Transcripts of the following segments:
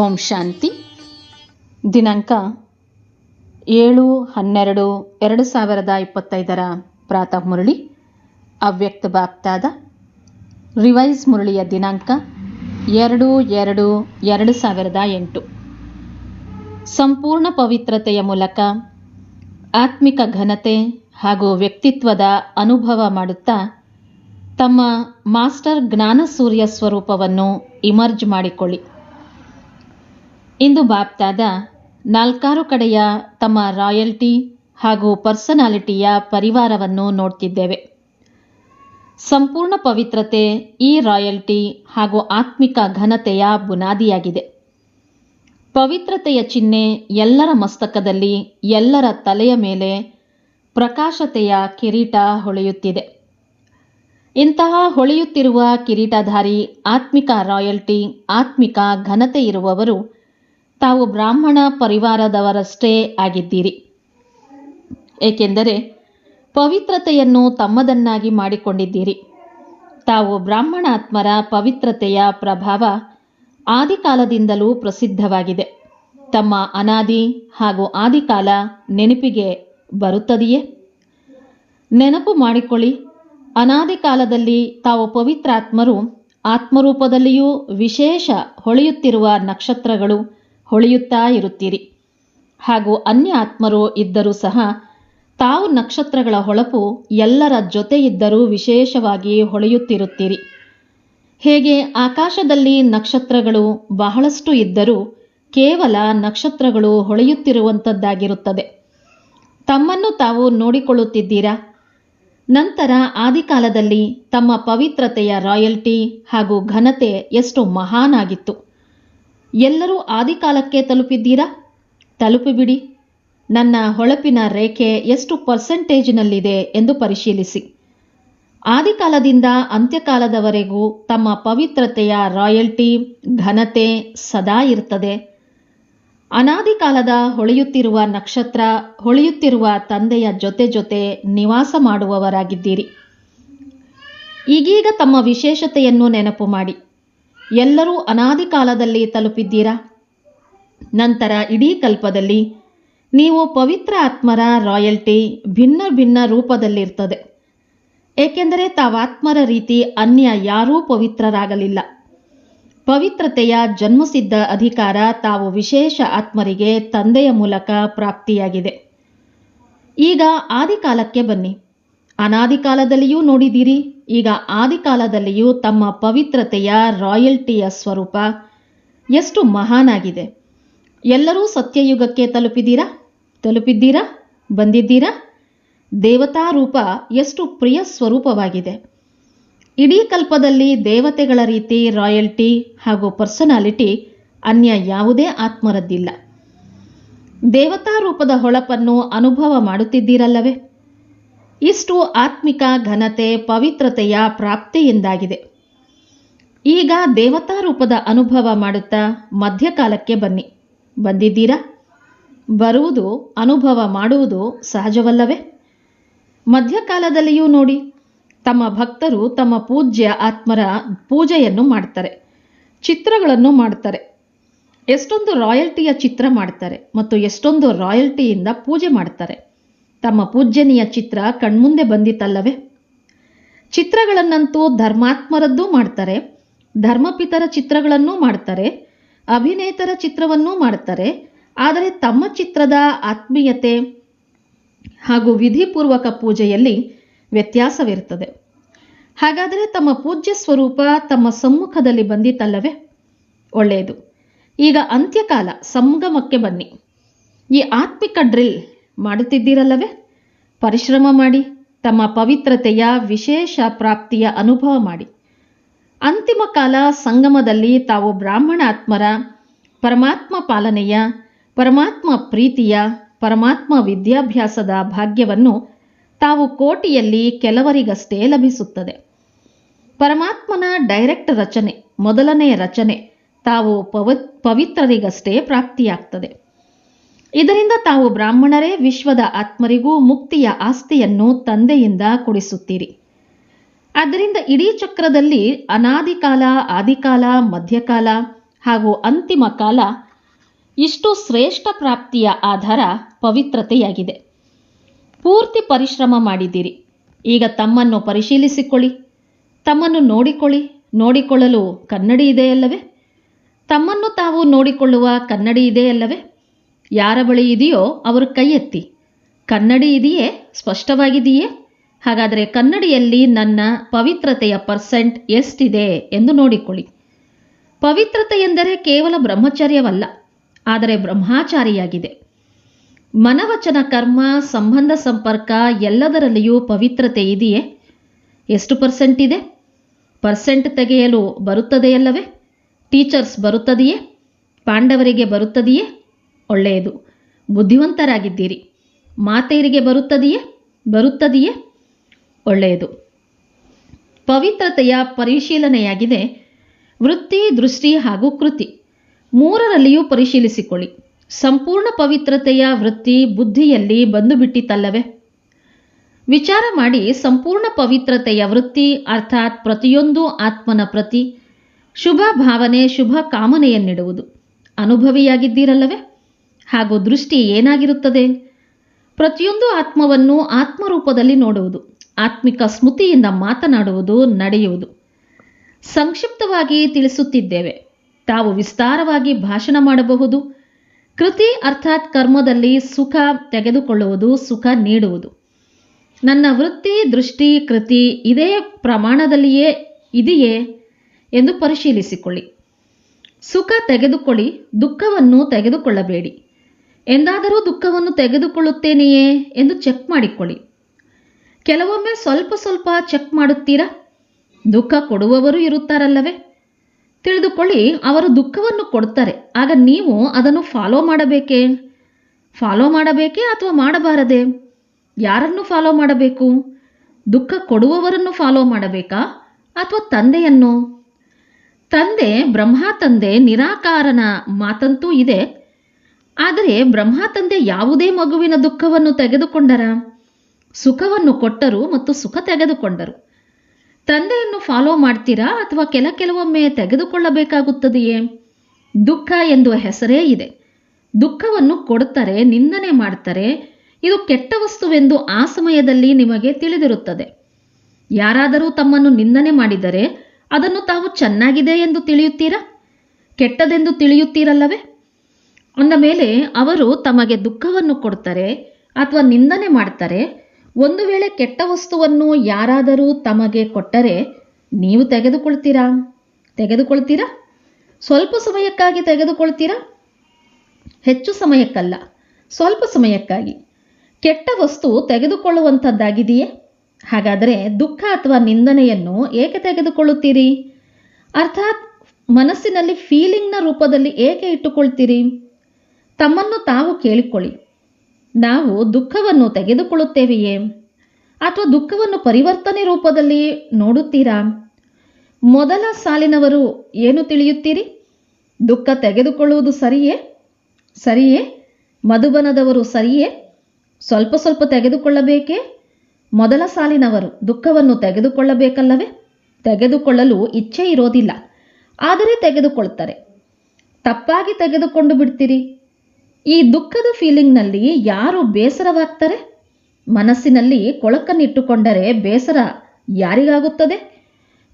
ಓಂ ಶಾಂತಿ. ದಿನಾಂಕ ಏಳು ಹನ್ನೆರಡು ಎರಡು ಸಾವಿರದ ಇಪ್ಪತ್ತೈದರ ಪ್ರಾತಃ ಮುರಳಿ, ಅವ್ಯಕ್ತ ಬಾಪ್ತಾದ, ರಿವೈಸ್ ಮುರಳಿಯ ದಿನಾಂಕ ಎರಡು ಎರಡು ಎರಡು ಸಾವಿರದ ಎಂಟು. ಸಂಪೂರ್ಣ ಪವಿತ್ರತೆಯ ಮೂಲಕ ಆತ್ಮಿಕ ಘನತೆ ಹಾಗೂ ವ್ಯಕ್ತಿತ್ವದ ಅನುಭವ ಮಾಡುತ್ತಾ ತಮ್ಮ ಮಾಸ್ಟರ್ ಜ್ಞಾನ ಸೂರ್ಯ ಸ್ವರೂಪವನ್ನು ಇಮರ್ಜ್ ಮಾಡಿಕೊಳ್ಳಿ. ಇಂದು ಬಾಪ್ತಾದ ನಾಲ್ಕಾರು ಕಡೆಯ ತಮ್ಮ ರಾಯಲ್ಟಿ ಹಾಗೂ ಪರ್ಸನಾಲಿಟಿಯ ಪರಿವಾರವನ್ನು ನೋಡ್ತಿದ್ದೇವೆ. ಸಂಪೂರ್ಣ ಪವಿತ್ರತೆ ಈ ರಾಯಲ್ಟಿ ಹಾಗೂ ಆತ್ಮಿಕ ಘನತೆಯ ಬುನಾದಿಯಾಗಿದೆ. ಪವಿತ್ರತೆಯ ಚಿಹ್ನೆ ಎಲ್ಲರ ಮಸ್ತಕದಲ್ಲಿ ಎಲ್ಲರ ತಲೆಯ ಮೇಲೆ ಪ್ರಕಾಶತೆಯ ಕಿರೀಟ ಹೊಳೆಯುತ್ತಿದೆ. ಇಂತಹ ಹೊಳೆಯುತ್ತಿರುವ ಕಿರೀಟಧಾರಿ ಆತ್ಮಿಕ ರಾಯಲ್ಟಿ, ಆತ್ಮಿಕ ಘನತೆ ಇರುವವರು ತಾವು ಬ್ರಾಹ್ಮಣ ಪರಿವಾರದವರಷ್ಟೇ ಆಗಿದ್ದೀರಿ. ಏಕೆಂದರೆ ಪವಿತ್ರತೆಯನ್ನು ತಮ್ಮದನ್ನಾಗಿ ಮಾಡಿಕೊಂಡಿದ್ದೀರಿ. ತಾವು ಬ್ರಾಹ್ಮಣಾತ್ಮರ ಪವಿತ್ರತೆಯ ಪ್ರಭಾವ ಆದಿಕಾಲದಿಂದಲೂ ಪ್ರಸಿದ್ಧವಾಗಿದೆ. ತಮ್ಮ ಅನಾದಿ ಹಾಗೂ ಆದಿಕಾಲ ನೆನಪಿಗೆ ಬರುತ್ತದೆಯೇ? ನೆನಪು ಮಾಡಿಕೊಳ್ಳಿ. ಅನಾದಿ ಕಾಲದಲ್ಲಿ ತಾವು ಪವಿತ್ರಾತ್ಮರು, ಆತ್ಮರೂಪದಲ್ಲಿಯೂ ವಿಶೇಷ ಹೊಳೆಯುತ್ತಿರುವ ನಕ್ಷತ್ರಗಳು ಹೊಳೆಯುತ್ತಾ ಇರುತ್ತೀರಿ. ಹಾಗೂ ಅನ್ಯ ಆತ್ಮರು ಇದ್ದರೂ ಸಹ ತಾವು ನಕ್ಷತ್ರಗಳ ಹೊಳಪು ಎಲ್ಲರ ಜೊತೆ ಇದ್ದರೂ ವಿಶೇಷವಾಗಿ ಹೊಳೆಯುತ್ತಿರುತ್ತೀರಿ. ಹೇಗೆ ಆಕಾಶದಲ್ಲಿ ನಕ್ಷತ್ರಗಳು ಬಹಳಷ್ಟು ಇದ್ದರೂ ಕೇವಲ ನಕ್ಷತ್ರಗಳು ಹೊಳೆಯುತ್ತಿರುವಂಥದ್ದಾಗಿರುತ್ತದೆ. ತಮ್ಮನ್ನು ತಾವು ನೋಡಿಕೊಳ್ಳುತ್ತಿದ್ದೀರಾ? ನಂತರ ಆದಿಕಾಲದಲ್ಲಿ ತಮ್ಮ ಪವಿತ್ರತೆಯ ರಾಯಲ್ಟಿ ಹಾಗೂ ಘನತೆ ಎಷ್ಟು ಮಹಾನ್ ಆಗಿತ್ತು ಎಲ್ಲರೂ ಆದಿಕಾಲಕ್ಕೆ ತಲುಪಿದ್ದೀರಾ? ತಲುಪಿಬಿಡಿ. ನನ್ನ ಹೊಳಪಿನ ರೇಖೆ ಎಷ್ಟು ಪರ್ಸೆಂಟೇಜ್ನಲ್ಲಿದೆ ಎಂದು ಪರಿಶೀಲಿಸಿ. ಆದಿಕಾಲದಿಂದ ಅಂತ್ಯಕಾಲದವರೆಗೂ ತಮ್ಮ ಪವಿತ್ರತೆಯ ರಾಯಲ್ಟಿ, ಘನತೆ ಸದಾ ಇರ್ತದೆ. ಅನಾದಿ ಕಾಲದ ಹೊಳೆಯುತ್ತಿರುವ ನಕ್ಷತ್ರ, ಹೊಳೆಯುತ್ತಿರುವ ತಂದೆಯ ಜೊತೆ ಜೊತೆ ನಿವಾಸ ಮಾಡುವವರಾಗಿದ್ದೀರಿ. ಈಗೀಗ ತಮ್ಮ ವಿಶೇಷತೆಯನ್ನು ನೆನಪು ಮಾಡಿ. ಎಲ್ಲರೂ ಅನಾದಿ ಕಾಲದಲ್ಲಿ ತಲುಪಿದ್ದೀರಾ? ನಂತರ ಇಡೀ ಕಲ್ಪದಲ್ಲಿ ನೀವು ಪವಿತ್ರ ಆತ್ಮರ ರಾಯಲ್ಟಿ ಭಿನ್ನ ಭಿನ್ನ ರೂಪದಲ್ಲಿರ್ತದೆ. ಏಕೆಂದರೆ ತಾವಾತ್ಮರ ರೀತಿ ಅನ್ಯ ಯಾರೂ ಪವಿತ್ರರಾಗಲಿಲ್ಲ. ಪವಿತ್ರತೆಯ ಜನ್ಮಸಿದ್ಧ ಅಧಿಕಾರ ತಾವು ವಿಶೇಷ ಆತ್ಮರಿಗೆ ತಂದೆಯ ಮೂಲಕ ಪ್ರಾಪ್ತಿಯಾಗಿದೆ. ಈಗ ಆದಿಕಾಲಕ್ಕೆ ಬನ್ನಿ. ಅನಾದಿ ಕಾಲದಲ್ಲಿಯೂ ನೋಡಿದಿರಿ. ಈಗ ಆದಿಕಾಲದಲ್ಲಿಯೂ ತಮ್ಮ ಪವಿತ್ರತೆಯ ರಾಯಲ್ಟಿಯ ಸ್ವರೂಪ ಎಷ್ಟು ಮಹಾನಾಗಿದೆ. ಎಲ್ಲರೂ ಸತ್ಯಯುಗಕ್ಕೆ ತಲುಪಿದ್ದೀರಾ? ತಲುಪಿದ್ದೀರಾ? ಬಂದಿದ್ದೀರಾ? ದೇವತಾ ರೂಪ ಎಷ್ಟು ಪ್ರಿಯ ಸ್ವರೂಪವಾಗಿದೆ. ಇಡೀ ಕಲ್ಪದಲ್ಲಿ ದೇವತೆಗಳ ರೀತಿ ರಾಯಲ್ಟಿ ಹಾಗೂ ಪರ್ಸನಾಲಿಟಿ ಅನ್ಯ ಯಾವುದೇ ಆತ್ಮರದ್ದಿಲ್ಲ. ದೇವತಾ ರೂಪದ ಹೊಳಪನ್ನು ಅನುಭವ ಮಾಡುತ್ತಿದ್ದೀರಲ್ಲವೇ? ಇಷ್ಟು ಆತ್ಮಿಕ ಘನತೆ ಪವಿತ್ರತೆಯ ಪ್ರಾಪ್ತಿಯಿಂದಾಗಿದೆ. ಈಗ ದೇವತಾ ರೂಪದ ಅನುಭವ ಮಾಡುತ್ತಾ ಮಧ್ಯಕಾಲಕ್ಕೆ ಬನ್ನಿ. ಬಂದಿದ್ದೀರಾ? ಬರುವುದು, ಅನುಭವ ಮಾಡುವುದು ಸಹಜವಲ್ಲವೇ? ಮಧ್ಯಕಾಲದಲ್ಲಿಯೂ ನೋಡಿ, ತಮ್ಮ ಭಕ್ತರು ತಮ್ಮ ಪೂಜ್ಯ ಆತ್ಮರ ಪೂಜೆಯನ್ನು ಮಾಡ್ತಾರೆ, ಚಿತ್ರಗಳನ್ನು ಮಾಡ್ತಾರೆ, ಎಷ್ಟೊಂದು ರಾಯಲ್ಟಿಯ ಚಿತ್ರ ಮಾಡ್ತಾರೆ ಮತ್ತು ಎಷ್ಟೊಂದು ರಾಯಲ್ಟಿಯಿಂದ ಪೂಜೆ ಮಾಡ್ತಾರೆ. ತಮ್ಮ ಪೂಜ್ಯನಿಯ ಚಿತ್ರ ಕಣ್ಮುಂದೆ ಬಂದಿತಲ್ಲವೇ? ಚಿತ್ರಗಳನ್ನಂತೂ ಧರ್ಮಾತ್ಮರದ್ದೂ ಮಾಡ್ತಾರೆ, ಧರ್ಮಪಿತರ ಚಿತ್ರಗಳನ್ನೂ ಮಾಡ್ತಾರೆ, ಅಭಿನೇತರ ಚಿತ್ರವನ್ನೂ ಮಾಡ್ತಾರೆ, ಆದರೆ ತಮ್ಮ ಚಿತ್ರದ ಆತ್ಮೀಯತೆ ಹಾಗೂ ವಿಧಿಪೂರ್ವಕ ಪೂಜೆಯಲ್ಲಿ ವ್ಯತ್ಯಾಸವಿರುತ್ತದೆ. ಹಾಗಾದರೆ ತಮ್ಮ ಪೂಜ್ಯ ಸ್ವರೂಪ ತಮ್ಮ ಸಮ್ಮುಖದಲ್ಲಿ ಬಂದಿತ್ತಲ್ಲವೇ ಒಳ್ಳೆಯದು. ಈಗ ಅಂತ್ಯಕಾಲ, ಸಂಗಮಕ್ಕೆ ಬನ್ನಿ. ಈ ಆತ್ಮಿಕ ಡ್ರಿಲ್ ಮಾಡುತ್ತಿದ್ದೀರಲ್ಲವೇ? ಪರಿಶ್ರಮ ಮಾಡಿ, ತಮ್ಮ ಪವಿತ್ರತೆಯ ವಿಶೇಷ ಪ್ರಾಪ್ತಿಯ ಅನುಭವ ಮಾಡಿ. ಅಂತಿಮ ಕಾಲ ಸಂಗಮದಲ್ಲಿ ತಾವು ಬ್ರಾಹ್ಮಣಾತ್ಮರ, ಪರಮಾತ್ಮ ಪಾಲನೆಯ, ಪರಮಾತ್ಮ ಪ್ರೀತಿಯ, ಪರಮಾತ್ಮ ವಿದ್ಯಾಭ್ಯಾಸದ ಭಾಗ್ಯವನ್ನು ತಾವು ಕೋಟಿಯಲ್ಲಿ ಕೆಲವರಿಗಷ್ಟೇ ಲಭಿಸುತ್ತದೆ. ಪರಮಾತ್ಮನ ಡೈರೆಕ್ಟ್ ರಚನೆ, ಮೊದಲನೇ ರಚನೆ ತಾವು ಪವ, ಪವಿತ್ರರಿಗಷ್ಟೇ ಪ್ರಾಪ್ತಿಯಾಗ್ತದೆ. ಇದರಿಂದ ತಾವು ಬ್ರಾಹ್ಮಣರೇ ವಿಶ್ವದ ಆತ್ಮರಿಗೂ ಮುಕ್ತಿಯ ಆಸ್ತಿಯನ್ನು ತಂದೆಯಿಂದ ಕೊಡಿಸುತ್ತೀರಿ. ಆದ್ದರಿಂದ ಇಡೀ ಚಕ್ರದಲ್ಲಿ ಅನಾದಿ ಕಾಲ ಆದಿಕಾಲ, ಮಧ್ಯಕಾಲ ಹಾಗೂ ಅಂತಿಮ ಕಾಲ ಇಷ್ಟು ಶ್ರೇಷ್ಠ ಪ್ರಾಪ್ತಿಯ ಆಧಾರ ಪವಿತ್ರತೆಯಾಗಿದೆ. ಪೂರ್ತಿ ಪರಿಶ್ರಮ ಮಾಡಿದ್ದೀರಿ. ಈಗ ತಮ್ಮನ್ನು ಪರಿಶೀಲಿಸಿಕೊಳ್ಳಿ. ತಮ್ಮನ್ನು ನೋಡಿಕೊಳ್ಳಿ. ನೋಡಿಕೊಳ್ಳಲು ಕನ್ನಡಿ ಇದೆಯಲ್ಲವೇ? ತಮ್ಮನ್ನು ತಾವು ನೋಡಿಕೊಳ್ಳುವ ಕನ್ನಡಿ ಇದೆಯಲ್ಲವೇ? ಯಾರ ಬಳಿ ಇದೆಯೋ ಅವರು ಕೈ ಎತ್ತಿ ಕನ್ನಡಿ ಇದೆಯೇ? ಸ್ಪಷ್ಟವಾಗಿದೆಯೇ? ಹಾಗಾದರೆ ಕನ್ನಡಿಯಲ್ಲಿ ನನ್ನ ಪವಿತ್ರತೆಯ ಪರ್ಸೆಂಟ್ ಎಷ್ಟಿದೆ ಎಂದು ನೋಡಿಕೊಳ್ಳಿ. ಪವಿತ್ರತೆ ಎಂದರೆ ಕೇವಲ ಬ್ರಹ್ಮಚರ್ಯವಲ್ಲ, ಆದರೆ ಬ್ರಹ್ಮಾಚಾರಿಯಾಗಿದೆ. ಮನವಚನ, ಕರ್ಮ, ಸಂಬಂಧ, ಸಂಪರ್ಕ ಎಲ್ಲದರಲ್ಲಿಯೂ ಪವಿತ್ರತೆ ಇದೆಯೇ? ಎಷ್ಟು ಪರ್ಸೆಂಟ್ ಇದೆ? ಪರ್ಸೆಂಟ್ ತೆಗೆಯಲು ಬರುತ್ತದೆಯಲ್ಲವೇ? ಟೀಚರ್ಸ್ ಬರುತ್ತದೆಯೇ? ಪಾಂಡವರಿಗೆ ಬರುತ್ತದೆಯೇ? ಒಳ್ಳೆಯದು. ಬುದ್ಧಿವಂತರಾಗಿದ್ದೀರಿ. ಮಾತೆಯರಿಗೆ ಬರುತ್ತದೆಯೇ? ಬರುತ್ತದೆಯೇ? ಒಳ್ಳೆಯದು. ಪವಿತ್ರತೆಯ ಪರಿಶೀಲನೆಯಾಗಿದೆ. ವೃತ್ತಿ, ದೃಷ್ಟಿ ಹಾಗೂ ಕೃತಿ. ಮೂರರಲ್ಲಿಯೂ ಪರಿಶೀಲಿಸಿಕೊಳ್ಳಿ. ಸಂಪೂರ್ಣ ಪವಿತ್ರತೆಯ ವೃತ್ತಿ ಬುದ್ಧಿಯಲ್ಲಿ ಬಂದು ಬಿಟ್ಟಿತಲ್ಲವೇ ವಿಚಾರ ಮಾಡಿ ಸಂಪೂರ್ಣ ಪವಿತ್ರತೆಯ ವೃತ್ತಿ ಅರ್ಥಾತ್ ಪ್ರತಿಯೊಂದು ಆತ್ಮನ ಪ್ರತಿ. ಶುಭ ಭಾವನೆ, ಶುಭ ಕಾಮನೆಯನ್ನಿಡುವುದು. ಅನುಭವಿಯಾಗಿದ್ದೀರಲ್ಲವೇ? ಹಾಗೂ ದೃಷ್ಟಿ ಏನಾಗಿರುತ್ತದೆ? ಪ್ರತಿಯೊಂದು ಆತ್ಮವನ್ನು ಆತ್ಮರೂಪದಲ್ಲಿ ನೋಡುವುದು, ಆತ್ಮಿಕ ಸ್ಮೃತಿಯಿಂದ ಮಾತನಾಡುವುದು, ನಡೆಯುವುದು. ಸಂಕ್ಷಿಪ್ತವಾಗಿ ತಿಳಿಸುತ್ತಿದ್ದೇವೆ. ತಾವು ವಿಸ್ತಾರವಾಗಿ ಭಾಷಣ ಮಾಡಬಹುದು. ಕೃತಿ ಅರ್ಥಾತ್ ಕರ್ಮದಲ್ಲಿ ಸುಖ ತೆಗೆದುಕೊಳ್ಳುವುದು, ಸುಖ ನೀಡುವುದು. ನನ್ನ ವೃತ್ತಿ, ದೃಷ್ಟಿ, ಕೃತಿ ಇದೇ ಪ್ರಮಾಣದಲ್ಲಿಯೇ ಇದೆಯೇ ಎಂದು ಪರಿಶೀಲಿಸಿಕೊಳ್ಳಿ. ಸುಖ ತೆಗೆದುಕೊಳ್ಳಿ, ದುಃಖವನ್ನು ತೆಗೆದುಕೊಳ್ಳಬೇಡಿ. ಎಂದಾದರೂ ದುಃಖವನ್ನು ತೆಗೆದುಕೊಳ್ಳುತ್ತೇನೆಯೇ ಎಂದು ಚೆಕ್ ಮಾಡಿಕೊಳ್ಳಿ. ಕೆಲವೊಮ್ಮೆ ಸ್ವಲ್ಪ ಸ್ವಲ್ಪ ಚೆಕ್ ಮಾಡುತ್ತೀರಾ? ದುಃಖ ಕೊಡುವವರು ಇರುತ್ತಾರಲ್ಲವೇ? ತಿಳಿದುಕೊಳ್ಳಿ, ಅವರು ದುಃಖವನ್ನು ಕೊಡ್ತಾರೆ ಆಗ ನೀವು ಅದನ್ನು ಫಾಲೋ ಮಾಡಬೇಕೇ? ಫಾಲೋ ಮಾಡಬೇಕೇ ಅಥವಾ ಮಾಡಬಾರದೆ? ಯಾರನ್ನು ಫಾಲೋ ಮಾಡಬೇಕು? ದುಃಖ ಕೊಡುವವರನ್ನು ಫಾಲೋ ಮಾಡಬೇಕಾ ಅಥವಾ ತಂದೆಯನ್ನು? ತಂದೆ ಬ್ರಹ್ಮ, ತಂದೆ ನಿರಾಕಾರನ ಮಾತಂತೂ ಇದೆ. ಆದರೆ ಬ್ರಹ್ಮ ತಂದೆ ಯಾವುದೇ ಮಗುವಿನ ದುಃಖವನ್ನು ತೆಗೆದುಕೊಂಡರ? ಸುಖವನ್ನು ಕೊಟ್ಟರು ಮತ್ತು ಸುಖ ತೆಗೆದುಕೊಂಡರು. ತಂದೆಯನ್ನು ಫಾಲೋ ಮಾಡ್ತೀರಾ ಅಥವಾ ಕೆಲ ಕೆಲವೊಮ್ಮೆ ತೆಗೆದುಕೊಳ್ಳಬೇಕಾಗುತ್ತದೆಯೇ? ದುಃಖ ಎಂದು ಹೆಸರೇ ಇದೆ. ದುಃಖವನ್ನು ಕೊಡ್ತಾರೆ ನಿಂದನೆ ಮಾಡ್ತಾರೆ. ಇದು ಕೆಟ್ಟ ವಸ್ತುವೆಂದು ಆ ಸಮಯದಲ್ಲಿ ನಿಮಗೆ ತಿಳಿದಿರುತ್ತದೆ. ಯಾರಾದರೂ ತಮ್ಮನ್ನು ನಿಂದನೆ ಮಾಡಿದರೆ ಅದನ್ನು ತಾವು ಚೆನ್ನಾಗಿದೆ ಎಂದು ತಿಳಿಯುತ್ತೀರಾ? ಕೆಟ್ಟದೆಂದು ತಿಳಿಯುತ್ತೀರಲ್ಲವೇ? ಅಂದ ಮೇಲೆ ಅವರು ತಮಗೆ ದುಃಖವನ್ನು ಕೊಡ್ತಾರೆ ಅಥವಾ ನಿಂದನೆ ಮಾಡ್ತಾರೆ ಒಂದು ವೇಳೆ ಕೆಟ್ಟ ವಸ್ತುವನ್ನು ಯಾರಾದರೂ ತಮಗೆ ಕೊಟ್ಟರೆ ನೀವು ತೆಗೆದುಕೊಳ್ತೀರಾ? ತೆಗೆದುಕೊಳ್ತೀರಾ? ಸ್ವಲ್ಪ ಸಮಯಕ್ಕಾಗಿ ತೆಗೆದುಕೊಳ್ತೀರಾ? ಹೆಚ್ಚು ಸಮಯಕ್ಕಲ್ಲ, ಸ್ವಲ್ಪ ಸಮಯಕ್ಕಾಗಿ. ಕೆಟ್ಟ ವಸ್ತು ತೆಗೆದುಕೊಳ್ಳುವಂಥದ್ದಾಗಿದೆಯೇ? ಹಾಗಾದರೆ ದುಃಖ ಅಥವಾ ನಿಂದನೆಯನ್ನು ಏಕೆ ತೆಗೆದುಕೊಳ್ಳುತ್ತೀರಿ? ಅರ್ಥಾತ್ ಮನಸ್ಸಿನಲ್ಲಿ ಫೀಲಿಂಗ್ನ ರೂಪದಲ್ಲಿ ಏಕೆ ಇಟ್ಟುಕೊಳ್ತೀರಿ? ತಮ್ಮನ್ನು ತಾವು ಕೇಳಿಕೊಳ್ಳಿ. ನಾವು ದುಃಖವನ್ನು ತೆಗೆದುಕೊಳ್ಳುತ್ತೇವೆಯೇ? ಅಥವಾ ದುಃಖವನ್ನು ಪರಿವರ್ತನೆ ರೂಪದಲ್ಲಿ ನೋಡುತ್ತೀರಾ? ಮೊದಲ ಸಾಲಿನವರು ಏನು ತಿಳಿಯುತ್ತೀರಿ? ದುಃಖ ತೆಗೆದುಕೊಳ್ಳುವುದು ಸರಿಯೇ? ಸರಿಯೇ? ಮಧುಬನದವರು ಸರಿಯೇ? ಸ್ವಲ್ಪ ಸ್ವಲ್ಪ ತೆಗೆದುಕೊಳ್ಳಬೇಕೇ? ಮೊದಲ ಸಾಲಿನವರು ದುಃಖವನ್ನು ತೆಗೆದುಕೊಳ್ಳಬೇಕಲ್ಲವೇ? ತೆಗೆದುಕೊಳ್ಳಲು ಇಚ್ಛೆ ಇರೋದಿಲ್ಲ. ಆದರೆ ತೆಗೆದುಕೊಳ್ಳುತ್ತಾರೆ. ತಪ್ಪಾಗಿ ತೆಗೆದುಕೊಂಡು ಬಿಡ್ತೀರಿ. ಈ ದುಃಖದ ಫೀಲಿಂಗ್ನಲ್ಲಿ ಯಾರು ಬೇಸರವಾಗ್ತಾರೆ? ಮನಸ್ಸಿನಲ್ಲಿ ಕೊಳಕನ್ನಿಟ್ಟುಕೊಂಡರೆ ಬೇಸರ ಯಾರಿಗಾಗುತ್ತದೆ?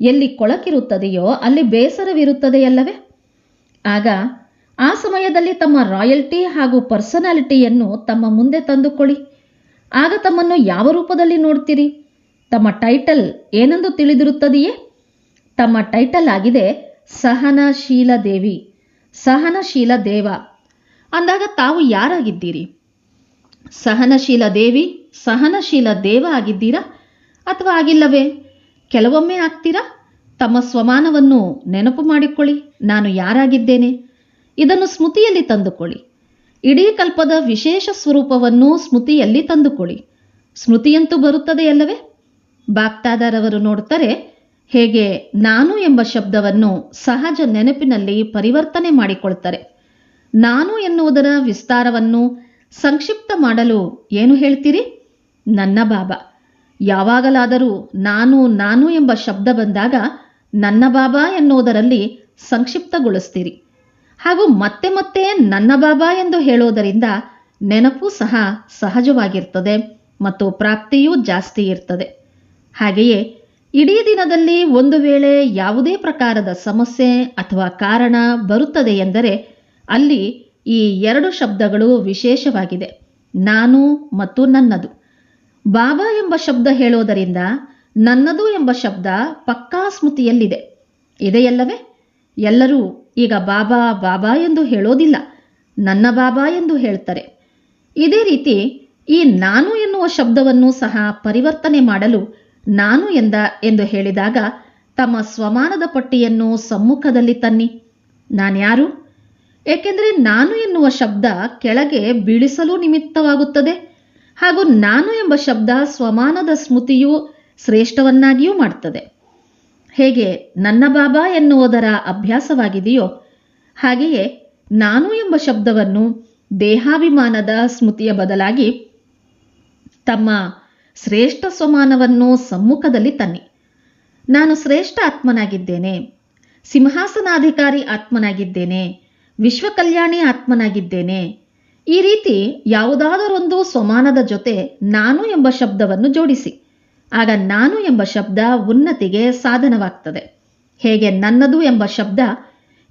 ಎಲ್ಲಿ ಕೊಳಕಿರುತ್ತದೆಯೋ ಅಲ್ಲಿ ಬೇಸರವಿರುತ್ತದೆಯಲ್ಲವೇ? ಆಗ ಆ ಸಮಯದಲ್ಲಿ ತಮ್ಮ ರಾಯಲ್ಟಿ ಹಾಗೂ ಪರ್ಸನಾಲಿಟಿಯನ್ನು ತಮ್ಮ ಮುಂದೆ ತಂದುಕೊಳ್ಳಿ. ಆಗ ತಮ್ಮನ್ನು ಯಾವ ರೂಪದಲ್ಲಿ ನೋಡ್ತೀರಿ? ತಮ್ಮ ಟೈಟಲ್ ಏನೆಂದು ತಿಳಿದಿರುತ್ತದೆಯೇ? ತಮ್ಮ ಟೈಟಲ್ ಆಗಿದೆ ಸಹನಶೀಲ ದೇವಿ. ಸಹನಶೀಲ ದೇವ. ಅಂದಾಗ ತಾವು ಯಾರಾಗಿದ್ದೀರಿ? ಸಹನಶೀಲ ದೇವಿ, ಸಹನಶೀಲ ದೇವ ಆಗಿದ್ದೀರಾ? ಅಥವಾ ಆಗಿಲ್ಲವೇ? ಕೆಲವೊಮ್ಮೆ ಆಗ್ತೀರಾ? ತಮ್ಮ ಸ್ವಮಾನವನ್ನು ನೆನಪು ಮಾಡಿಕೊಳ್ಳಿ, ನಾನು ಯಾರಾಗಿದ್ದೇನೆ? ಇದನ್ನು ಸ್ಮೃತಿಯಲ್ಲಿ ತಂದುಕೊಳ್ಳಿ. ಇಡೀ ಕಲ್ಪದ ವಿಶೇಷ ಸ್ವರೂಪವನ್ನು ಸ್ಮೃತಿಯಲ್ಲಿ ತಂದುಕೊಳ್ಳಿ. ಸ್ಮೃತಿಯಂತೂ ಬರುತ್ತದೆಯಲ್ಲವೇ ಬಾಗ್ತಾದಾರವರು ನೋಡ್ತಾರೆ, ಹೇಗೆ ನಾನು ಎಂಬ ಶಬ್ದವನ್ನು ಸಹಜ ನೆನಪಿನಲ್ಲಿ ಪರಿವರ್ತನೆ ಮಾಡಿಕೊಳ್ತಾರೆ. ನಾನು ಎನ್ನುವುದರ ವಿಸ್ತಾರವನ್ನು ಸಂಕ್ಷಿಪ್ತ ಮಾಡಲು ಏನು ಹೇಳ್ತೀರಿ? ನನ್ನ ಬಾಬಾ. ಯಾವಾಗಲಾದರೂ ನಾನು ನಾನು ಎಂಬ ಶಬ್ದ ಬಂದಾಗ ನನ್ನ ಬಾಬಾ ಎನ್ನುವುದರಲ್ಲಿ ಸಂಕ್ಷಿಪ್ತಗೊಳಿಸ್ತೀರಿ. ಹಾಗೂ ಮತ್ತೆ ಮತ್ತೆ ನನ್ನ ಬಾಬಾ ಎಂದು ಹೇಳೋದರಿಂದ ನೆನಪು ಸಹ ಸಹಜವಾಗಿರ್ತದೆ ಮತ್ತು ಪ್ರಾಪ್ತಿಯೂ ಜಾಸ್ತಿ ಇರ್ತದೆ. ಹಾಗೆಯೇ ಇಡೀ ದಿನದಲ್ಲಿ ಒಂದು ವೇಳೆ ಯಾವುದೇ ಪ್ರಕಾರದ ಸಮಸ್ಯೆ ಅಥವಾ ಕಾರಣ ಬರುತ್ತದೆ ಎಂದರೆ ಅಲ್ಲಿ ಈ ಎರಡು ಶಬ್ದಗಳು ವಿಶೇಷವಾಗಿದೆ. ನಾನು ಮತ್ತು ನನ್ನದು. ಬಾಬಾ ಎಂಬ ಶಬ್ದ ಹೇಳೋದರಿಂದ ನನ್ನದು ಎಂಬ ಶಬ್ದ ಪಕ್ಕಾ ಸ್ಮೃತಿಯಲ್ಲಿದೆ. ಇದೆಯಲ್ಲವೇ? ಎಲ್ಲರೂ ಈಗ ಬಾಬಾ ಬಾಬಾ ಎಂದು ಹೇಳೋದಿಲ್ಲ. ನನ್ನ ಬಾಬಾ ಎಂದು ಹೇಳ್ತಾರೆ. ಇದೇ ರೀತಿ ಈ ನಾನು ಎನ್ನುವ ಶಬ್ದವನ್ನು ಸಹ ಪರಿವರ್ತನೆ ಮಾಡಲು ನಾನು ಎಂದ, ಎಂದು ಹೇಳಿದಾಗ ತಮ್ಮ ಸ್ವಮಾನದ ಪಟ್ಟಿಯನ್ನು ಸಮ್ಮುಖದಲ್ಲಿ ತನ್ನಿ. ನಾನ್ಯಾರು? ಏಕೆಂದರೆ ನಾನು ಎನ್ನುವ ಶಬ್ದ ಕೆಳಗೆ ಬೀಳಿಸಲು ನಿಮಿತ್ತವಾಗುತ್ತದೆ ಹಾಗೂ ನಾನು ಎಂಬ ಶಬ್ದ ಸ್ವಮಾನದ ಸ್ಮೃತಿಯು ಶ್ರೇಷ್ಠವನ್ನಾಗಿಯೂ ಮಾಡ್ತದೆ. ಹೇಗೆ ನನ್ನ ಬಾಬಾ ಎನ್ನುವುದರ ಅಭ್ಯಾಸವಾಗಿದೆಯೋ ಹಾಗೆಯೇ ನಾನು ಎಂಬ ಶಬ್ದವನ್ನು ದೇಹಾಭಿಮಾನದ ಸ್ಮೃತಿಯ ಬದಲಾಗಿ ತಮ್ಮ ಶ್ರೇಷ್ಠ ಸ್ವಮಾನವನ್ನು ಸಮ್ಮುಖದಲ್ಲಿ ತನ್ನಿ. ನಾನು ಶ್ರೇಷ್ಠ ಆತ್ಮನಾಗಿದ್ದೇನೆ, ಸಿಂಹಾಸನಾಧಿಕಾರಿ ಆತ್ಮನಾಗಿದ್ದೇನೆ ವಿಶ್ವ ಕಲ್ಯಾಣಿ ಆತ್ಮನಾಗಿದ್ದೇನೆ. ಈ ರೀತಿ ಯಾವುದಾದರೊಂದು ಸ್ವಮಾನದ ಜೊತೆ ನಾನು ಎಂಬ ಶಬ್ದವನ್ನು ಜೋಡಿಸಿ. ಆಗ ನಾನು ಎಂಬ ಶಬ್ದ ಉನ್ನತಿಗೆ ಸಾಧನವಾಗ್ತದೆ. ಹೇಗೆ ನನ್ನದು ಎಂಬ ಶಬ್ದ?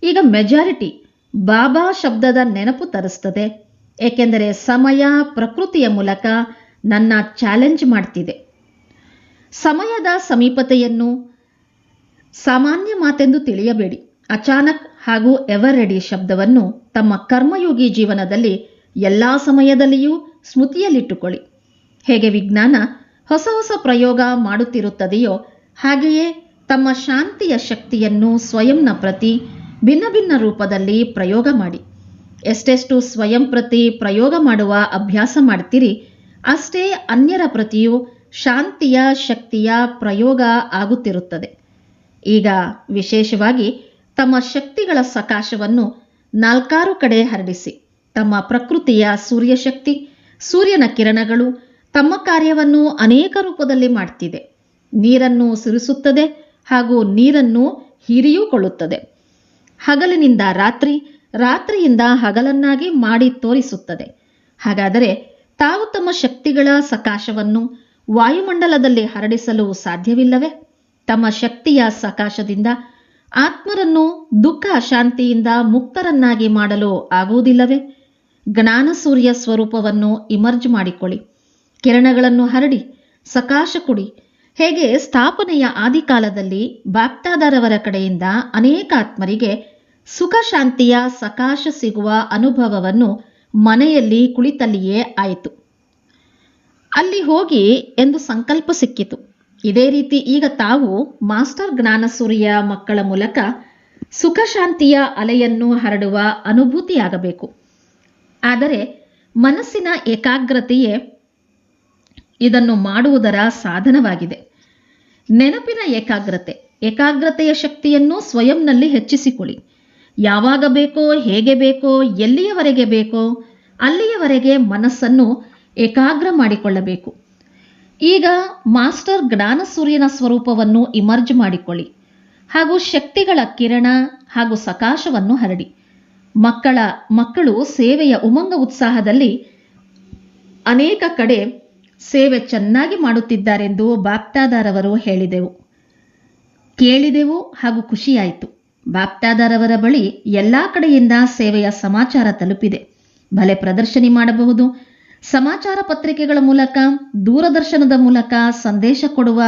ಈಗ ಮೆಜಾರಿಟಿ ಬಾಬಾ ಶಬ್ದದ ನೆನಪು ತರಿಸ್ತದೆ. ಏಕೆಂದರೆ ಸಮಯ ಪ್ರಕೃತಿಯ ಮೂಲಕ ನನ್ನ ಚಾಲೆಂಜ್ ಮಾಡ್ತಿದೆ. ಸಮಯದ ಸಮೀಪತೆಯನ್ನು ಸಾಮಾನ್ಯ ಮಾತೆಂದು ತಿಳಿಯಬೇಡಿ. ಅಚಾನಕ್ ಹಾಗೂ ಎವರ್ ರೆಡಿ ಶಬ್ದವನ್ನು ತಮ್ಮ ಕರ್ಮಯೋಗಿ ಜೀವನದಲ್ಲಿ ಎಲ್ಲ ಸಮಯದಲ್ಲಿಯೂ ಸ್ಮೃತಿಯಲ್ಲಿಟ್ಟುಕೊಳ್ಳಿ. ಹೇಗೆ ವಿಜ್ಞಾನ ಹೊಸ ಹೊಸ ಪ್ರಯೋಗ ಮಾಡುತ್ತಿರುತ್ತದೆಯೋ ಹಾಗೆಯೇ ತಮ್ಮ ಶಾಂತಿಯ ಶಕ್ತಿಯನ್ನು ಸ್ವಯಂನ ಪ್ರತಿ ಭಿನ್ನ ಭಿನ್ನ ರೂಪದಲ್ಲಿ ಪ್ರಯೋಗ ಮಾಡಿ. ಎಷ್ಟೆಷ್ಟು ಸ್ವಯಂ ಪ್ರತಿ ಪ್ರಯೋಗ ಮಾಡುವ ಅಭ್ಯಾಸ ಮಾಡ್ತೀರಿ, ಅಷ್ಟೇ ಅನ್ಯರ ಪ್ರತಿಯೂ ಶಾಂತಿಯ ಶಕ್ತಿಯ ಪ್ರಯೋಗ ಆಗುತ್ತಿರುತ್ತದೆ. ಈಗ ವಿಶೇಷವಾಗಿ ತಮ್ಮ ಶಕ್ತಿಗಳ ಸಕಾಶವನ್ನು ನಾಲ್ಕಾರು ಕಡೆ ಹರಡಿಸಿ. ತಮ್ಮ ಪ್ರಕೃತಿಯ ಸೂರ್ಯಶಕ್ತಿ, ಸೂರ್ಯನ ಕಿರಣಗಳು ತಮ್ಮ ಕಾರ್ಯವನ್ನು ಅನೇಕ ರೂಪದಲ್ಲಿ ಮಾಡ್ತಿದೆ. ನೀರನ್ನು ಸುರಿಸುತ್ತದೆ ಹಾಗೂ ನೀರನ್ನು ಹೀರಿಯೂಕೊಳ್ಳುತ್ತದೆ ಹಗಲಿನಿಂದ ರಾತ್ರಿ, ರಾತ್ರಿಯಿಂದ ಹಗಲನ್ನಾಗಿ ಮಾಡಿ ತೋರಿಸುತ್ತದೆ. ಹಾಗಾದರೆ ತಾವು ತಮ್ಮ ಶಕ್ತಿಗಳ ಸಕಾಶವನ್ನು ವಾಯುಮಂಡಲದಲ್ಲಿ ಹರಡಿಸಲು ಸಾಧ್ಯವಿಲ್ಲವೇ? ತಮ್ಮ ಶಕ್ತಿಯ ಸಕಾಶದಿಂದ ಆತ್ಮರನ್ನು ದುಃಖ ಶಾಂತಿಯಿಂದ ಮುಕ್ತರನ್ನಾಗಿ ಮಾಡಲು ಆಗುವುದಿಲ್ಲವೇ? ಜ್ಞಾನ ಸೂರ್ಯ ಸ್ವರೂಪವನ್ನು ಇಮರ್ಜ್ ಮಾಡಿಕೊಳ್ಳಿ. ಕಿರಣಗಳನ್ನು ಹರಡಿ, ಸಕಾಶ ಕೊಡಿ. ಹೇಗೆ ಸ್ಥಾಪನೆಯ ಆದಿಕಾಲದಲ್ಲಿ ಬಾಪ್ತಾದರವರ ಕಡೆಯಿಂದ ಅನೇಕ ಆತ್ಮರಿಗೆ ಸುಖ ಶಾಂತಿಯ ಸಕಾಶ ಸಿಗುವ ಅನುಭವವನ್ನು ಮನೆಯಲ್ಲಿ ಕುಳಿತಲ್ಲಿಯೇ ಆಯಿತು. ಅಲ್ಲಿ ಹೋಗಿ ಎಂದು ಸಂಕಲ್ಪ ಸಿಕ್ಕಿತು. ಇದೇ ರೀತಿ ಈಗ ತಾವು ಮಾಸ್ಟರ್ ಜ್ಞಾನಸೂರಿಯ ಮಕ್ಕಳ ಮೂಲಕ ಸುಖ ಶಾಂತಿಯ ಅಲೆಯನ್ನು ಹರಡುವ ಅನುಭೂತಿಯಾಗಬೇಕು. ಆದರೆ ಮನಸ್ಸಿನ ಏಕಾಗ್ರತೆಯೇ ಇದನ್ನು ಮಾಡುವುದರ ಸಾಧನವಾಗಿದೆ. ನೆನಪಿನ ಏಕಾಗ್ರತೆ, ಏಕಾಗ್ರತೆಯ ಶಕ್ತಿಯನ್ನು ಸ್ವಯಂನಲ್ಲಿ ಹೆಚ್ಚಿಸಿಕೊಳ್ಳಿ. ಯಾವಾಗ ಬೇಕೋ, ಹೇಗೆ ಬೇಕೋ, ಎಲ್ಲಿಯವರೆಗೆ ಬೇಕೋ, ಅಲ್ಲಿಯವರೆಗೆ ಮನಸ್ಸನ್ನು ಏಕಾಗ್ರ ಮಾಡಿಕೊಳ್ಳಬೇಕು. ಈಗ ಮಾಸ್ಟರ್ ಜ್ಞಾನ ಸೂರ್ಯನ ಸ್ವರೂಪವನ್ನು ಇಮರ್ಜ್ ಮಾಡಿಕೊಳ್ಳಿ. ಹಾಗೂ ಶಕ್ತಿಗಳ ಕಿರಣ ಹಾಗೂ ಸಕಾಶವನ್ನು ಹರಡಿ. ಮಕ್ಕಳ, ಮಕ್ಕಳು ಸೇವೆಯ ಉಮಂಗ ಉತ್ಸಾಹದಲ್ಲಿ ಅನೇಕ ಕಡೆ ಸೇವೆ ಚೆನ್ನಾಗಿ ಮಾಡುತ್ತಿದ್ದಾರೆಂದು ಬಾಪ್ತಾದಾರವರು ಹೇಳಿದೆವು. ಕೇಳಿದೆವು ಹಾಗೂ ಖುಷಿಯಾಯಿತು. ಬಾಪ್ತಾದಾರವರ ಬಳಿ ಎಲ್ಲ ಕಡೆಯಿಂದ ಸೇವೆಯ ಸಮಾಚಾರ ತಲುಪಿದೆ. ಭಲೆ ಪ್ರದರ್ಶನಿ ಮಾಡಬಹುದು. ಸಮಾಚಾರ ಪತ್ರಿಕೆಗಳ ಮೂಲಕ, ದೂರದರ್ಶನದ ಮೂಲಕ ಸಂದೇಶ ಕೊಡುವ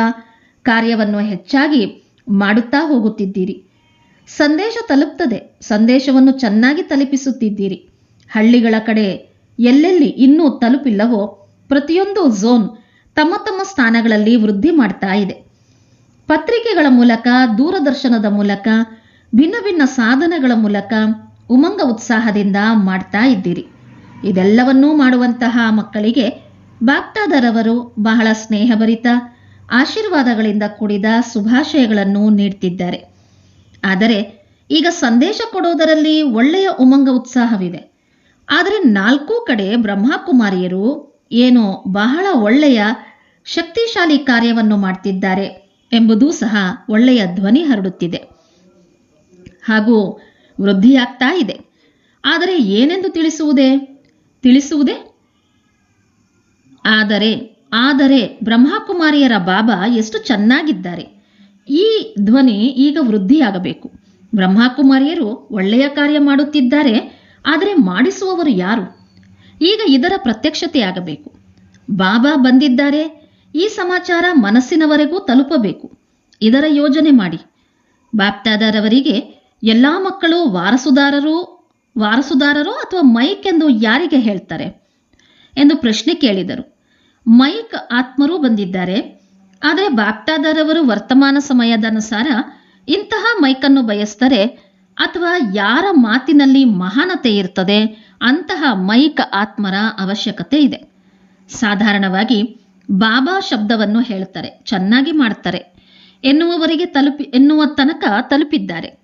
ಕಾರ್ಯವನ್ನು ಹೆಚ್ಚಾಗಿ ಮಾಡುತ್ತಾ ಹೋಗುತ್ತಿದ್ದೀರಿ. ಸಂದೇಶ ತಲುಪ್ತದೆ. ಸಂದೇಶವನ್ನು ಚೆನ್ನಾಗಿ ತಲುಪಿಸುತ್ತಿದ್ದೀರಿ. ಹಳ್ಳಿಗಳ ಕಡೆ ಎಲ್ಲೆಲ್ಲಿ ಇನ್ನೂ ತಲುಪಿಲ್ಲವೋ, ಪ್ರತಿಯೊಂದು ಝೋನ್ ತಮ್ಮ ತಮ್ಮ ಸ್ಥಾನಗಳಲ್ಲಿ ವೃದ್ಧಿ ಮಾಡ್ತಾ ಇದೆ. ಪತ್ರಿಕೆಗಳ ಮೂಲಕ, ದೂರದರ್ಶನದ ಮೂಲಕ, ಭಿನ್ನ ಭಿನ್ನ ಸಾಧನಗಳ ಮೂಲಕ ಉಮಂಗ ಉತ್ಸಾಹದಿಂದ ಮಾಡ್ತಾ ಇದ್ದೀರಿ. ಇದೆಲ್ಲವನ್ನೂ ಮಾಡುವಂತಹ ಮಕ್ಕಳಿಗೆ ಬಾಕ್ತಾದರವರು ಬಹಳ ಸ್ನೇಹಭರಿತ, ಆಶೀರ್ವಾದಗಳಿಂದ ಕೂಡಿದ ಶುಭಾಶಯಗಳನ್ನು ನೀಡ್ತಿದ್ದಾರೆ. ಆದರೆ ಈಗ ಸಂದೇಶ ಕೊಡೋದರಲ್ಲಿ ಒಳ್ಳೆಯ ಉಮಂಗ ಉತ್ಸಾಹವಿದೆ. ಆದರೆ ನಾಲ್ಕೂ ಕಡೆ ಬ್ರಹ್ಮಕುಮಾರಿಯರು ಏನೋ ಬಹಳ ಒಳ್ಳೆಯ ಶಕ್ತಿಶಾಲಿ ಕಾರ್ಯವನ್ನು ಮಾಡ್ತಿದ್ದಾರೆ ಎಂಬುದೂ ಸಹ ಒಳ್ಳೆಯ ಧ್ವನಿ ಹರಡುತ್ತಿದೆ. ಹಾಗೂ ವೃದ್ಧಿಯಾಗ್ತಾ ಇದೆ. ಆದರೆ ಏನೆಂದು ತಿಳಿಸುವುದೇ? ತಿಳಿಸುವುದೇ? ಆದರೆ ಆದರೆ ಬ್ರಹ್ಮಕುಮಾರಿಯರ ಬಾಬಾ ಎಷ್ಟು ಚೆನ್ನಾಗಿದ್ದಾರೆ. ಈ ಧ್ವನಿ ಈಗ ವೃದ್ಧಿಯಾಗಬೇಕು. ಬ್ರಹ್ಮಕುಮಾರಿಯರು ಒಳ್ಳೆಯ ಕಾರ್ಯ ಮಾಡುತ್ತಿದ್ದಾರೆ, ಆದರೆ ಮಾಡಿಸುವವರು ಯಾರು? ಈಗ ಇದರ ಪ್ರತ್ಯಕ್ಷತೆಯಾಗಬೇಕು. ಬಾಬಾ ಬಂದಿದ್ದಾರೆ, ಈ ಸಮಾಚಾರ ಮನಸ್ಸಿನವರೆಗೂ ತಲುಪಬೇಕು. ಇದರ ಯೋಜನೆ ಮಾಡಿ. ಬಾಪ್ತಾದಾರವರಿಗೆ ಎಲ್ಲ ಮಕ್ಕಳು ವಾರಸುದಾರರು ವಾರಸುದಾರರು ಅಥವಾ ಮೈಕ್ ಎಂದು ಯಾರಿಗೆ ಹೇಳ್ತಾರೆ? ಎಂದು ಪ್ರಶ್ನೆ ಕೇಳಿದರು. ಮೈಕ್ ಆತ್ಮರೂ ಬಂದಿದ್ದಾರೆ. ಆದರೆ ಬಾಪ್ತಾದರವರು ವರ್ತಮಾನ ಸಮಯದ ಅನುಸಾರ ಇಂತಹ ಮೈಕನ್ನು ಬಯಸ್ತಾರೆ ಅಥವಾ ಯಾರ ಮಾತಿನಲ್ಲಿ ಮಹಾನತೆ ಇರ್ತದೆ ಅಂತಹ ಮೈಕ್ ಆತ್ಮರ ಅವಶ್ಯಕತೆ ಇದೆ. ಸಾಧಾರಣವಾಗಿ ಬಾಬಾ ಶಬ್ದವನ್ನು ಹೇಳ್ತಾರೆ, ಚೆನ್ನಾಗಿ ಮಾಡ್ತಾರೆ ಎನ್ನುವವರಿಗೆ ತಲುಪಿ, ಎನ್ನುವ ತನಕ ತಲುಪಿದ್ದಾರೆ.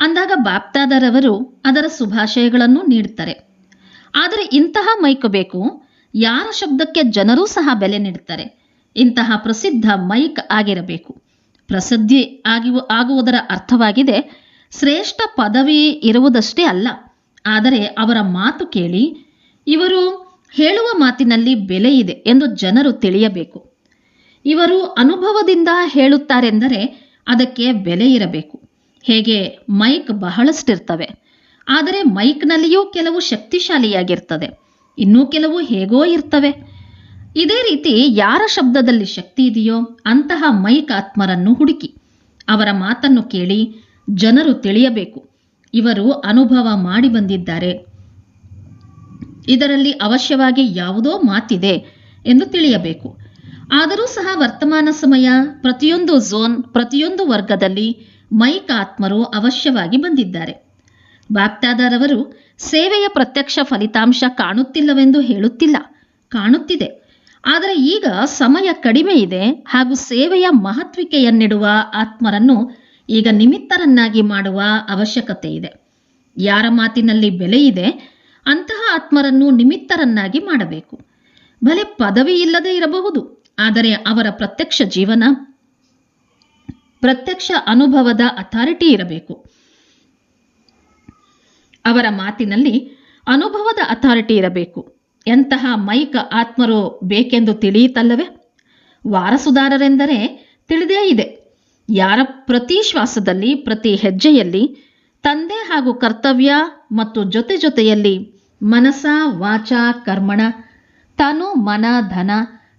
ಅಂದಾಗ ಬಾಪ್ತಾದರವರು ಅದರ ಶುಭಾಶಯಗಳನ್ನು ನೀಡುತ್ತಾರೆ. ಆದರೆ ಇಂತಹ ಮೈಕು ಬೇಕು, ಯಾರ ಶಬ್ದಕ್ಕೆ ಜನರೂ ಸಹ ಬೆಲೆ ನೀಡುತ್ತಾರೆ. ಇಂತಹ ಪ್ರಸಿದ್ಧ ಮೈಕ್ ಆಗಿರಬೇಕು. ಪ್ರಸಿದ್ಧಿ ಆಗಿ ಆಗುವುದರ ಅರ್ಥವಾಗಿದೆ, ಶ್ರೇಷ್ಠ ಪದವಿ ಇರುವುದಷ್ಟೇ ಅಲ್ಲ. ಆದರೆ ಅವರ ಮಾತು ಕೇಳಿ, ಇವರು ಹೇಳುವ ಮಾತಿನಲ್ಲಿ ಬೆಲೆ ಇದೆ ಎಂದು ಜನರು ತಿಳಿಯಬೇಕು. ಇವರು ಅನುಭವದಿಂದ ಹೇಳುತ್ತಾರೆಂದರೆ ಅದಕ್ಕೆ ಬೆಲೆ ಇರಬೇಕು. ಹೇಗೆ ಮೈಕ್ ಬಹಳಷ್ಟಿರ್ತವೆ. ಆದರೆ ಮೈಕ್ನಲ್ಲಿಯೂ ಕೆಲವು ಶಕ್ತಿಶಾಲಿಯಾಗಿರ್ತದೆ. ಇನ್ನೂ ಕೆಲವು ಹೇಗೋ ಇರ್ತವೆ. ಇದೇ ರೀತಿ ಯಾರ ಶಬ್ದದಲ್ಲಿ ಶಕ್ತಿ ಇದೆಯೋ ಅಂತಹ ಮೈಕ್ ಆತ್ಮರನ್ನು ಹುಡುಕಿ. ಅವರ ಮಾತನ್ನು ಕೇಳಿ ಜನರು ತಿಳಿಯಬೇಕು. ಇವರು ಅನುಭವ ಮಾಡಿ ಬಂದಿದ್ದಾರೆ. ಇದರಲ್ಲಿ ಅವಶ್ಯವಾಗಿ ಯಾವುದೋ ಮಾತಿದೆ ಎಂದು ತಿಳಿಯಬೇಕು. ಆದರೂ ಸಹ ವರ್ತಮಾನ ಸಮಯ ಪ್ರತಿಯೊಂದು ಝೋನ್, ಪ್ರತಿಯೊಂದು ವರ್ಗದಲ್ಲಿ ಮೈಕ್ ಆತ್ಮರು ಅವಶ್ಯವಾಗಿ ಬಂದಿದ್ದಾರೆ. ಬಾಪ್ತಾದರವರು ಸೇವೆಯ ಪ್ರತ್ಯಕ್ಷ ಫಲಿತಾಂಶ ಕಾಣುತ್ತಿಲ್ಲವೆಂದು ಹೇಳುತ್ತಿಲ್ಲ, ಕಾಣುತ್ತಿದೆ. ಆದರೆ ಈಗ ಸಮಯ ಕಡಿಮೆ ಇದೆ ಹಾಗೂ ಸೇವೆಯ ಮಹತ್ವಿಕೆಯನ್ನಿಡುವ ಆತ್ಮರನ್ನು ಈಗ ನಿಮಿತ್ತರನ್ನಾಗಿ ಮಾಡುವ ಅವಶ್ಯಕತೆ ಇದೆ. ಯಾರ ಮಾತಿನಲ್ಲಿ ಬೆಲೆ ಇದೆ, ಅಂತಹ ಆತ್ಮರನ್ನು ನಿಮಿತ್ತರನ್ನಾಗಿ ಮಾಡಬೇಕು. ಭಲೆ ಪದವಿ ಇಲ್ಲದೆ ಇರಬಹುದು, ಆದರೆ ಅವರ ಪ್ರತ್ಯಕ್ಷ ಜೀವನ ಪ್ರತ್ಯಕ್ಷ ಅನುಭವದ ಅಥಾರಿಟಿ ಇರಬೇಕು. ಅವರ ಮಾತಿನಲ್ಲಿ ಅನುಭವದ ಅಥಾರಿಟಿ ಇರಬೇಕು. ಎಂತಹ ಮೈಕ ಆತ್ಮರು ಬೇಕೆಂದು ತಿಳಿಯಿತಲ್ಲವೇ? ವಾರಸುದಾರರೆಂದರೆ ತಿಳಿದೇ ಇದೆ. ಯಾರ ಪ್ರತಿ ಶ್ವಾಸದಲ್ಲಿ, ಪ್ರತಿ ಹೆಜ್ಜೆಯಲ್ಲಿ, ತಂದೆ ಹಾಗೂ ಕರ್ತವ್ಯ ಮತ್ತು ಜೊತೆ ಜೊತೆಯಲ್ಲಿ ಮನಸ ವಾಚ, ಕರ್ಮಣ, ತನು ಮನ, ಧನ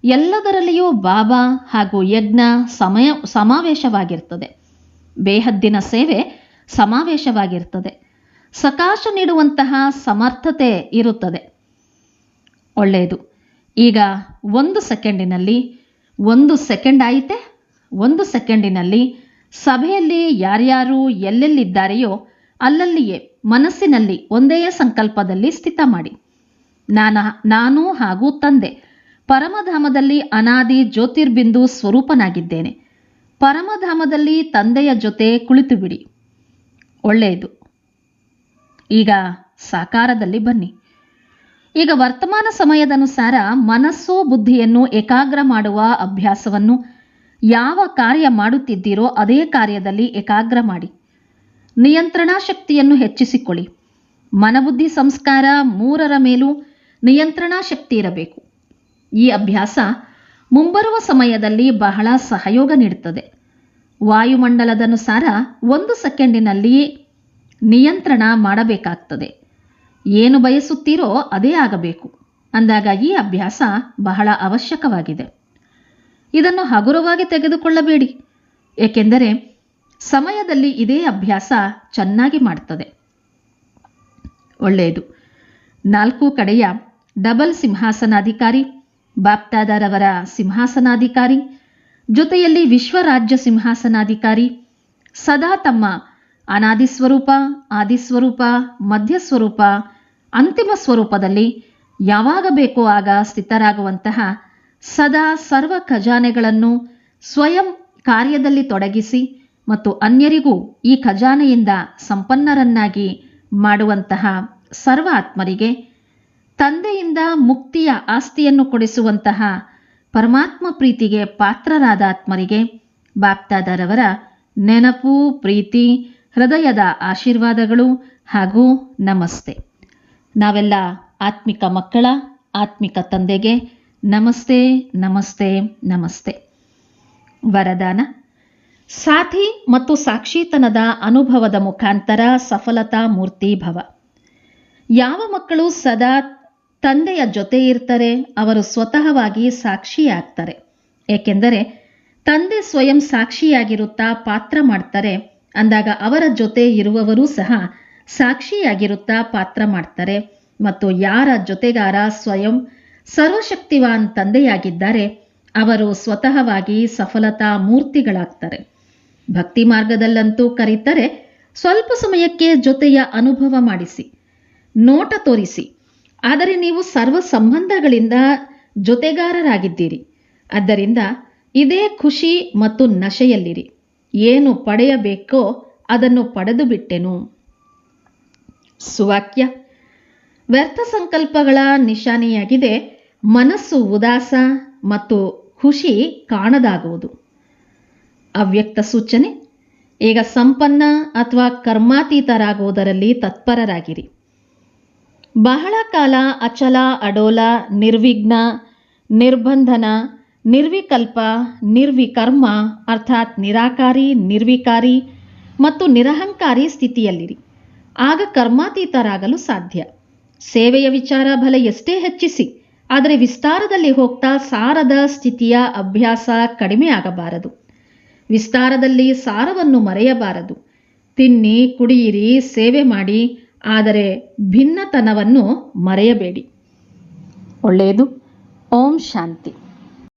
ಎಲ್ಲದರಲ್ಲಿಯೂ ಬಾಬಾ ಹಾಗೂ ಯಜ್ಞ ಸಮಯ ಸಮಾವೇಶವಾಗಿರ್ತದೆ. ಬೇಹದ್ದಿನ ಸೇವೆ ಸಮಾವೇಶವಾಗಿರ್ತದೆ. ಸಕಾಶ ನೀಡುವಂತಹ ಸಮರ್ಥತೆ ಇರುತ್ತದೆ. ಒಳ್ಳೆಯದು. ಈಗ ಒಂದು ಸೆಕೆಂಡಿನಲ್ಲಿ, ಒಂದು ಸೆಕೆಂಡ್ ಆಯಿತೆ? ಒಂದು ಸೆಕೆಂಡಿನಲ್ಲಿ ಸಭೆಯಲ್ಲಿ ಯಾರ್ಯಾರು ಎಲ್ಲೆಲ್ಲಿದ್ದಾರೆಯೋ ಅಲ್ಲಲ್ಲಿಯೇ ಮನಸ್ಸಿನಲ್ಲಿ ಒಂದೇ ಸಂಕಲ್ಪದಲ್ಲಿ ಸ್ಥಿತ ಮಾಡಿ. ನಾನು ನಾನು ಹಾಗೂ ತಂದೆ ಪರಮಧಾಮದಲ್ಲಿ ಅನಾದಿ ಜ್ಯೋತಿರ್ಬಿಂದು ಸ್ವರೂಪನಾಗಿದ್ದೇನೆ. ಪರಮಧಾಮದಲ್ಲಿ ತಂದೆಯ ಜೊತೆ ಕುಳಿತು ಬಿಡಿ ಒಳ್ಳೆಯದು. ಈಗ ಸಾಕಾರದಲ್ಲಿ ಬನ್ನಿ. ಈಗ ವರ್ತಮಾನ ಸಮಯದನುಸಾರ ಮನಸ್ಸು ಬುದ್ಧಿಯನ್ನು ಏಕಾಗ್ರ ಮಾಡುವ ಅಭ್ಯಾಸವನ್ನು ಯಾವ ಕಾರ್ಯ ಮಾಡುತ್ತಿದ್ದೀರೋ ಅದೇ ಕಾರ್ಯದಲ್ಲಿ ಏಕಾಗ್ರ ಮಾಡಿ. ನಿಯಂತ್ರಣಾ ಶಕ್ತಿಯನ್ನು ಹೆಚ್ಚಿಸಿಕೊಳ್ಳಿ. ಮನಬುದ್ಧಿ ಸಂಸ್ಕಾರ ಮೂರರ ಮೇಲೂ ನಿಯಂತ್ರಣಾ ಶಕ್ತಿ ಇರಬೇಕು. ಈ ಅಭ್ಯಾಸ ಮುಂಬರುವ ಸಮಯದಲ್ಲಿ ಬಹಳ ಸಹಯೋಗ ನೀಡುತ್ತದೆ. ವಾಯುಮಂಡಲದನುಸಾರ ಒಂದು ಸೆಕೆಂಡಿನಲ್ಲಿ ನಿಯಂತ್ರಣ ಮಾಡಬೇಕಾಗ್ತದೆ. ಏನು ಬಯಸುತ್ತೀರೋ ಅದೇ ಆಗಬೇಕು. ಅಂದಾಗ ಈ ಅಭ್ಯಾಸ ಬಹಳ ಅವಶ್ಯಕವಾಗಿದೆ. ಇದನ್ನು ಹಗುರವಾಗಿ ತೆಗೆದುಕೊಳ್ಳಬೇಡಿ. ಏಕೆಂದರೆ ಸಮಯದಲ್ಲಿ ಇದೇ ಅಭ್ಯಾಸ ಚೆನ್ನಾಗಿ ಮಾಡ್ತದೆ. ಒಳ್ಳೆಯದು. ನಾಲ್ಕು ಕಡೆಯ ಡಬಲ್ ಸಿಂಹಾಸನಾಧಿಕಾರಿ ಬಾಪ್ತಾದರವರ ಸಿಂಹಾಸನಾಧಿಕಾರಿ, ಜೊತೆಯಲ್ಲಿ ವಿಶ್ವರಾಜ್ಯ ಸಿಂಹಾಸನಾಧಿಕಾರಿ, ಸದಾ ತಮ್ಮ ಅನಾದಿ ಸ್ವರೂಪ ಆದಿಸ್ವರೂಪ ಮಧ್ಯಸ್ವರೂಪ ಅಂತಿಮ ಸ್ವರೂಪದಲ್ಲಿ ಯಾವಾಗ ಬೇಕೋ ಆಗ ಸ್ಥಿತರಾಗುವಂತಹ ಸದಾ ಸರ್ವ ಖಜಾನೆಗಳನ್ನು ಸ್ವಯಂ ಕಾರ್ಯದಲ್ಲಿ ತೊಡಗಿಸಿ ಮತ್ತು ಅನ್ಯರಿಗೂ ಈ ಖಜಾನೆಯಿಂದ ಸಂಪನ್ನರನ್ನಾಗಿ ಮಾಡುವಂತಹ ಸರ್ವ ಆತ್ಮರಿಗೆ ತಂದೆಯಿಂದ ಮುಕ್ತಿಯ ಆಸ್ತಿಯನ್ನು ಕೊಡಿಸುವಂತಹ ಪರಮಾತ್ಮ ಪ್ರೀತಿಗೆ ಪಾತ್ರರಾದ ಆತ್ಮರಿಗೆ ಬಾಪ್ತಾದರವರ ನೆನಪು, ಪ್ರೀತಿ, ಹೃದಯದ ಆಶೀರ್ವಾದಗಳು ಹಾಗೂ ನಮಸ್ತೆ. ನಾವೆಲ್ಲ ಆತ್ಮಿಕ ಮಕ್ಕಳ, ಆತ್ಮಿಕ ತಂದೆಗೆ ನಮಸ್ತೆ ನಮಸ್ತೆ ನಮಸ್ತೆ. ವರದಾನ. ಸಾಥಿ ಮತ್ತು ಸಾಕ್ಷಿತನದ ಅನುಭವದ ಮುಖಾಂತರ ಸಫಲತಾ ಮೂರ್ತಿ ಭವ. ಯಾವ ಮಕ್ಕಳು ಸದಾ ತಂದೆಯ ಜೊತೆ ಇರ್ತಾರೆ ಅವರು ಸ್ವತಃವಾಗಿ ಸಾಕ್ಷಿಯಾಗ್ತಾರೆ. ಏಕೆಂದರೆ, ತಂದೆ ಸ್ವಯಂ ಸಾಕ್ಷಿಯಾಗಿರುತ್ತಾ ಪಾತ್ರ ಮಾಡ್ತಾರೆ, ಅಂದಾಗ ಅವರ ಜೊತೆ ಇರುವವರೂ ಸಹ ಸಾಕ್ಷಿಯಾಗಿರುತ್ತಾ ಪಾತ್ರ ಮಾಡ್ತಾರೆ. ಮತ್ತು ಯಾರ ಜೊತೆಗಾರ ಸ್ವಯಂ ಸರ್ವಶಕ್ತಿವಾನ್ ತಂದೆಯಾಗಿದ್ದಾರೆ, ಅವರು ಸ್ವತಃವಾಗಿ ಸಫಲತಾ ಮೂರ್ತಿಗಳಾಗ್ತಾರೆ. ಭಕ್ತಿ ಮಾರ್ಗದಲ್ಲಂತೂ ಕರೀತಾರೆ, ಸ್ವಲ್ಪ ಸಮಯಕ್ಕೆ ಜೊತೆಯ ಅನುಭವ ಮಾಡಿಸಿ, ನೋಟ ತೋರಿಸಿ. ಆದರೆ ನೀವು ಸರ್ವ ಸಂಬಂಧಗಳಿಂದ ಜೊತೆಗಾರರಾಗಿದ್ದೀರಿ. ಆದ್ದರಿಂದ ಇದೇ ಖುಷಿ ಮತ್ತು ನಶೆಯಲ್ಲಿರಿ. ಏನು ಪಡೆಯಬೇಕೋ ಅದನ್ನು ಪಡೆದು ಬಿಟ್ಟೆನು. ಸುವಾಕ್ಯ. ವ್ಯರ್ಥ ಸಂಕಲ್ಪಗಳ ನಿಶಾನೆಯಾಗಿದೆ. ಮನಸ್ಸು ಉದಾಸ ಮತ್ತು ಖುಷಿ ಕಾಣದಾಗುವುದು. ಅವ್ಯಕ್ತ ಸೂಚನೆ. ಈಗ ಸಂಪನ್ನ ಅಥವಾ ಕರ್ಮಾತೀತರಾಗುವುದರಲ್ಲಿ ತತ್ಪರರಾಗಿರಿ. ಬಹಳ ಕಾಲ ಅಚಲ, ಅಡೋಲ, ನಿರ್ವಿಘ್ನ, ನಿರ್ಬಂಧನ, ನಿರ್ವಿಕಲ್ಪ, ನಿರ್ವಿಕರ್ಮ, ಅರ್ಥಾತ್ ನಿರಾಕಾರಿ, ನಿರ್ವಿಕಾರಿ ಮತ್ತು ನಿರಹಂಕಾರಿ ಸ್ಥಿತಿಯಲ್ಲಿರಿ. ಆಗ ಕರ್ಮಾತೀತರಾಗಲು ಸಾಧ್ಯ. ಸೇವೆಯ ವಿಚಾರ ಬಲ ಎಷ್ಟೇ ಹೆಚ್ಚಿಸಿ, ಆದರೆ ವಿಸ್ತಾರದಲ್ಲಿ ಹೋಗ್ತಾ ಸಾರದ ಸ್ಥಿತಿಯ ಅಭ್ಯಾಸ ಕಡಿಮೆ ಆಗಬಾರದು. ವಿಸ್ತಾರದಲ್ಲಿ ಸಾರವನ್ನು ಮರೆಯಬಾರದು. ತಿನ್ನಿ, ಕುಡಿಯಿರಿ, ಸೇವೆ ಮಾಡಿ ಆದರೆ ಭಿನ್ನತನವನ್ನು ಮರೆಯಬೇಡಿ. ಒಳ್ಳೆಯದು. ಓಂ ಶಾಂತಿ.